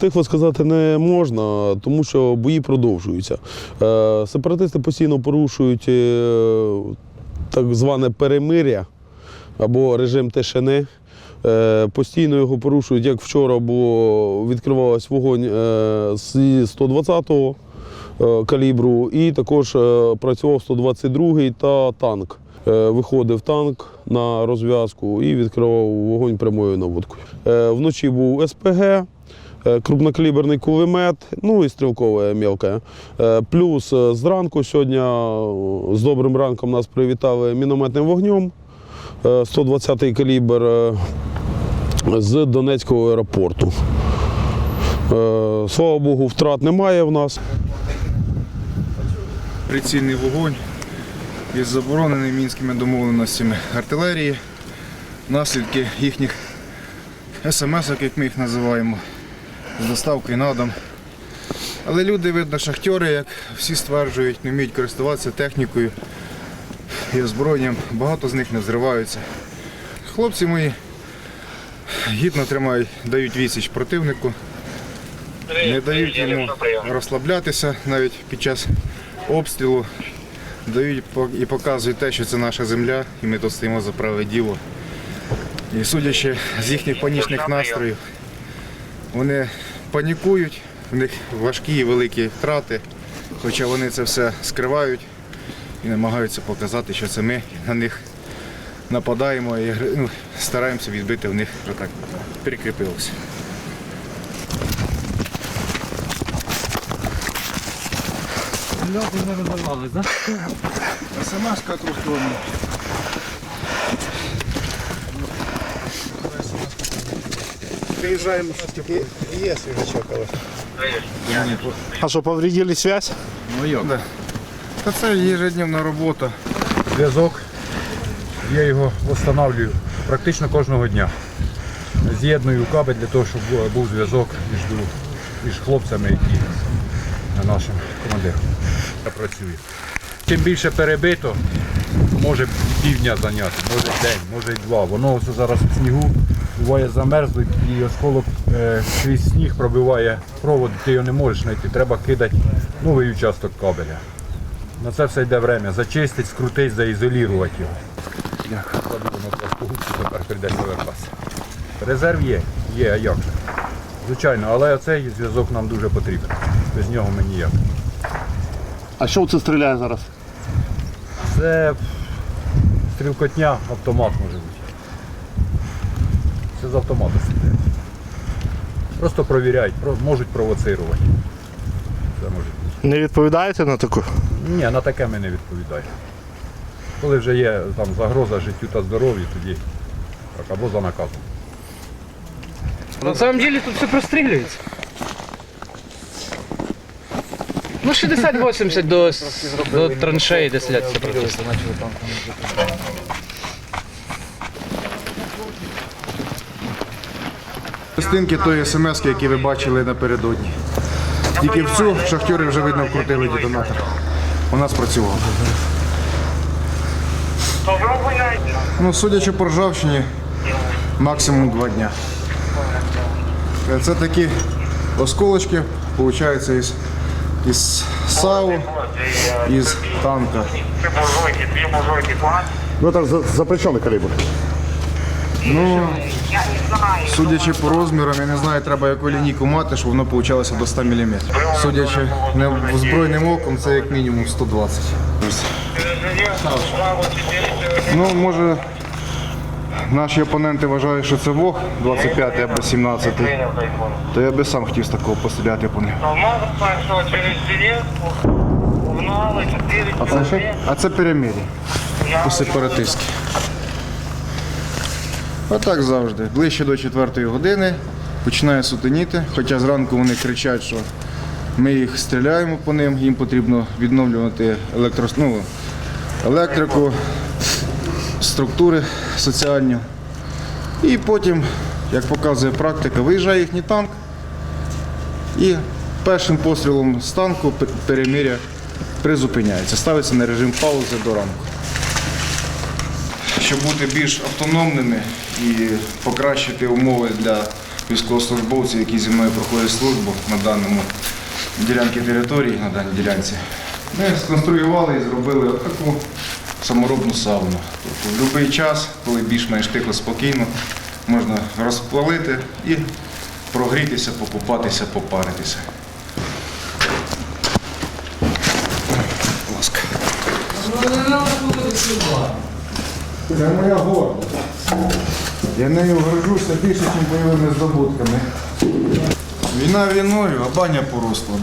Стихло сказати не можна, тому що бої продовжуються. Е, Сепаратисти постійно порушують е, так зване перемиря або режим тишини. Е, Постійно його порушують, як вчора було відкривалось вогонь з 120-го е, калібру, і також працював 122-й та танк. Виходив танк на розв'язку і відкривав вогонь прямою наводкою. Вночі був СПГ, крупнокаліберний кулемет, ну і стрілкове мілке. Е, Плюс е, зранку сьогодні е, з добрим ранком нас привітали мінометним вогнем. Е, 120-й калібр е, з Донецького аеропорту. Е, Слава Богу, втрат немає в нас. прицільний вогонь із забороненими мінськими домовленостями артилерії, наслідки їхніх смс, як ми їх називаємо, з доставкою на дом. Але люди, видно, шахтери, як всі стверджують, не вміють користуватися технікою і озброєнням. Багато з них не взриваються. Хлопці мої гідно тримають, дають відсіч противнику, не дають йому розслаблятися навіть під час обстрілу. Дають і показують те, що це наша земля, і ми тут стоїмо за праве діло. І судячи з їхніх панічних настроїв, вони панікують, в них важкі і великі втрати, хоча вони це все скривають і намагаються показати, що це ми на них нападаємо і ну, стараємося відбити в них так перекріпилося. СМС-ка трьохтонна. Приезжаем, є свіжачок, але. А что, повредили связь? Ну як? Да. Та це ежедневна робота. Зв'язок, я його встановлюю практично кожного дня. З'єдную кабель для того, щоб був- був зв'язок між, між хлопцями і нашим командиром. Я працюю. Чим більше перебито, може півдня зайняти, може день, може й два. Воно все зараз в снігу, буває замерзло і осколок е, крізь сніг пробиває провод, ти його не можеш знайти. Треба кидати новий участок кабеля. На це все йде время. Зачистить, скрутить, заізолірувати його. Тепер прийдеться вертатися. Резерв є, є, а як же? Звичайно, але цей зв'язок нам дуже потрібен. Без нього ми ніяк. А що це стріляє зараз? Це стрілкотня, автомат може бути. Це з автомату стріляє. Просто провіряють, про- можуть провоцирувати. Це може бути. Не відповідаєте на таку? Ні, на таке ми не відповідаємо. Коли вже є там загроза життю та здоров'ю, тоді так, або за наказом. На самом деле тут все прострілюється. Ну 60-80 до, до траншеї десь ляться практично. Частинки тої смс, які ви бачили напередодні. Тільки в цю шахтери вже видно вкрутили детонатор. У нас працював. Ну, судячи по ржавчині, максимум два дня. Е, Це такі осколочки, виходить, із, із САУ, із танка. Ну так запрещений калібр. Ну, судячи по розмірам, я не знаю, треба яку лінійку мати, щоб воно вийшло до 100 мм. Судячи озброєним оком, це як мінімум 120. Ну, може, наші опоненти вважають, що це Вог 25 або 17, то я би сам хотів з такого постріляти по ним. А це що? А це перемир'я. По сепаратистськи. Отак завжди. Ближче до 4 години починає сутеніти, хоча зранку вони кричать, що ми їх стріляємо по ним, їм потрібно відновлювати електро... ну, електрику, структури соціальні. І потім, як показує практика, виїжджає їхній танк і першим пострілом з танку пе- перемиря призупиняється, ставиться на режим паузи до ранку. Щоб бути більш автономними і покращити умови для військовослужбовці, які зі мною проходять службу на даному ділянці території, на даній ділянці. Ми сконструювали і зробили таку саморобну сауну. Тобто в будь-який час, коли більш-менш тихо спокійно, можна розпалити і прогрітися, покупатися, попаритися. Будь ласка. Це моя гордість. Я нею горжуся більше, ніж бойовими здобутками. Війна війною, а баня по розкладу.